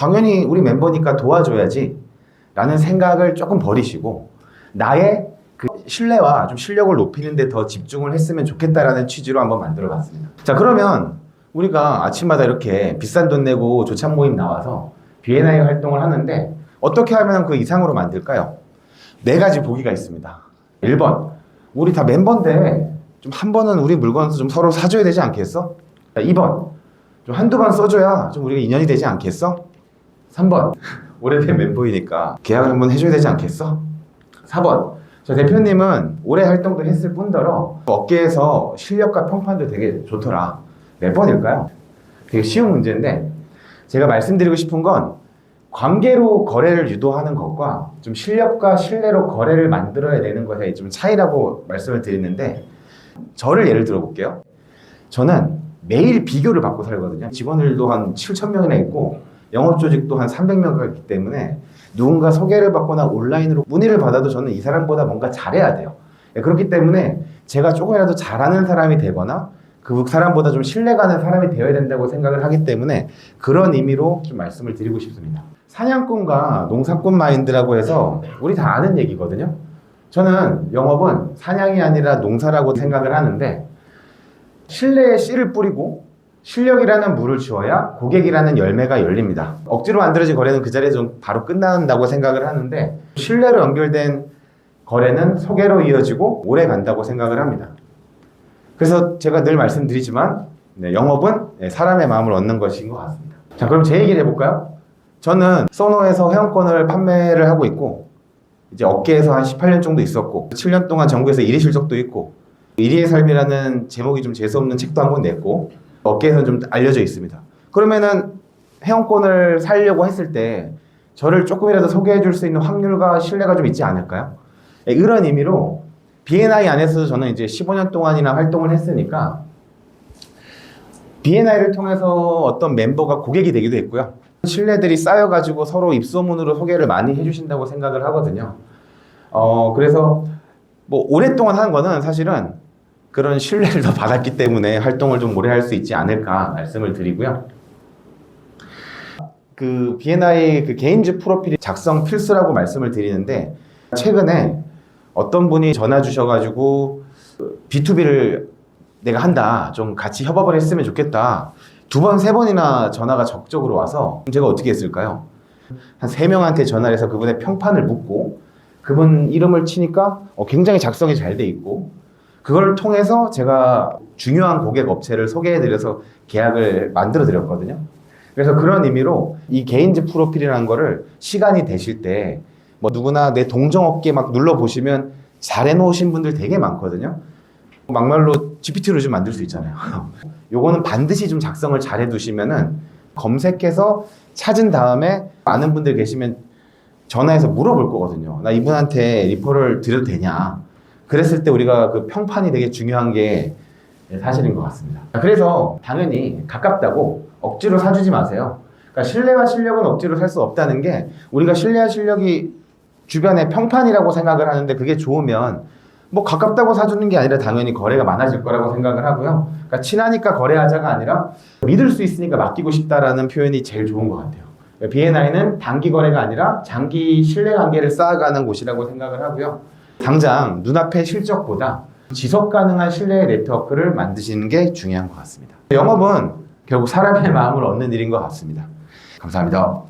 당연히 우리 멤버니까 도와줘야지 라는 생각을 조금 버리시고 나의 그 신뢰와 좀 실력을 높이는 데 더 집중을 했으면 좋겠다라는 취지로 한번 만들어 봤습니다. 자, 그러면 우리가 아침마다 이렇게 비싼 돈 내고 조찬 모임 나와서 B&I 활동을 하는데 어떻게 하면 그 이상으로 만들까요? 네 가지 보기가 있습니다. 1번. 우리 다 멤버인데 좀 한 번은 우리 물건 좀 서로 사줘야 되지 않겠어? 자, 2번. 좀 한두 번 써줘야 좀 우리가 인연이 되지 않겠어? 3번. 오래된 멤버이니까 계약을 한번 해줘야 되지 않겠어? 4번. 저 대표님은 오래 활동도 했을 뿐더러 업계에서 실력과 평판도 되게 좋더라. 몇 번일까요? 되게 쉬운 문제인데 제가 말씀드리고 싶은 건 관계로 거래를 유도하는 것과 좀 실력과 신뢰로 거래를 만들어야 되는 것의 좀 차이라고 말씀을 드리는데 저를 예를 들어 볼게요. 저는 매일 비교를 받고 살거든요. 직원들도 한 7천 명이나 있고 영업 조직도 한 300명가 있기 때문에 누군가 소개를 받거나 온라인으로 문의를 받아도 저는 이 사람보다 뭔가 잘해야 돼요. 예, 그렇기 때문에 제가 조금이라도 잘하는 사람이 되거나 그 사람보다 좀 신뢰가는 사람이 되어야 된다고 생각을 하기 때문에 그런 의미로 좀 말씀을 드리고 싶습니다. 사냥꾼과 농사꾼 마인드라고 해서 우리 다 아는 얘기거든요. 저는 영업은 사냥이 아니라 농사라고 생각을 하는데 신뢰의 씨를 뿌리고 실력이라는 물을 주어야 고객이라는 열매가 열립니다. 억지로 만들어진 거래는 그 자리에서 좀 바로 끝난다고 생각을 하는데 신뢰로 연결된 거래는 소개로 이어지고 오래 간다고 생각을 합니다. 그래서 제가 늘 말씀드리지만 네, 영업은 네, 사람의 마음을 얻는 것인 것 같습니다. 자, 그럼 제 얘기를 해볼까요? 저는 소노에서 회원권을 판매를 하고 있고 이제 업계에서 한 18년 정도 있었고 7년 동안 정부에서 1위 실적도 있고 1위의 삶이라는 제목이 좀 재수없는 책도 한 권 냈고 업계에서는 좀 알려져 있습니다. 그러면은 회원권을 살려고 했을 때 저를 조금이라도 소개해 줄 수 있는 확률과 신뢰가 좀 있지 않을까요? 네, 이런 의미로 B&I 안에서 저는 이제 15년 동안이나 활동을 했으니까 B&I를 통해서 어떤 멤버가 고객이 되기도 했고요. 신뢰들이 쌓여가지고 서로 입소문으로 소개를 많이 해주신다고 생각을 하거든요. 어, 그래서 뭐 오랫동안 하는 거는 사실은 그런 신뢰를 더 받았기 때문에 활동을 좀 오래 할 수 있지 않을까 말씀을 드리고요. 그 B&I 그 개인주 프로필이 작성 필수라고 말씀을 드리는데 최근에 어떤 분이 전화 주셔가지고 B2B를 내가 한다 좀 같이 협업을 했으면 좋겠다 두 번 세 번이나 전화가 적극적으로 와서 제가 어떻게 했을까요? 한 세 명한테 전화를 해서 그분의 평판을 묻고 그분 이름을 치니까 어, 굉장히 작성이 잘 돼 있고 그걸 통해서 제가 중요한 고객 업체를 소개해드려서 계약을 만들어 드렸거든요. 그래서 그런 의미로 이 개인지 프로필이라는 거를 시간이 되실 때 뭐 누구나 내 동정 업계 막 눌러보시면 잘 해놓으신 분들 되게 많거든요. 막말로 GPT로 좀 만들 수 있잖아요. 요거는 반드시 좀 작성을 잘 해두시면은 검색해서 찾은 다음에 많은 분들 계시면 전화해서 물어볼 거거든요. 나 이분한테 리퍼를 드려도 되냐? 그랬을 때 우리가 그 평판이 되게 중요한 게 사실인 것 같습니다. 그래서 당연히 가깝다고 억지로 사주지 마세요. 그러니까 신뢰와 실력은 억지로 살 수 없다는 게 우리가 신뢰와 실력이 주변의 평판이라고 생각을 하는데 그게 좋으면 뭐 가깝다고 사주는 게 아니라 당연히 거래가 많아질 거라고 생각을 하고요. 그러니까 친하니까 거래하자가 아니라 믿을 수 있으니까 맡기고 싶다라는 표현이 제일 좋은 것 같아요. B&I는 단기 거래가 아니라 장기 신뢰 관계를 쌓아가는 곳이라고 생각을 하고요. 당장 눈앞의 실적보다 지속 가능한 신뢰의 네트워크를 만드시는 게 중요한 것 같습니다. 영업은 결국 사람의 마음을 얻는 일인 것 같습니다. 감사합니다.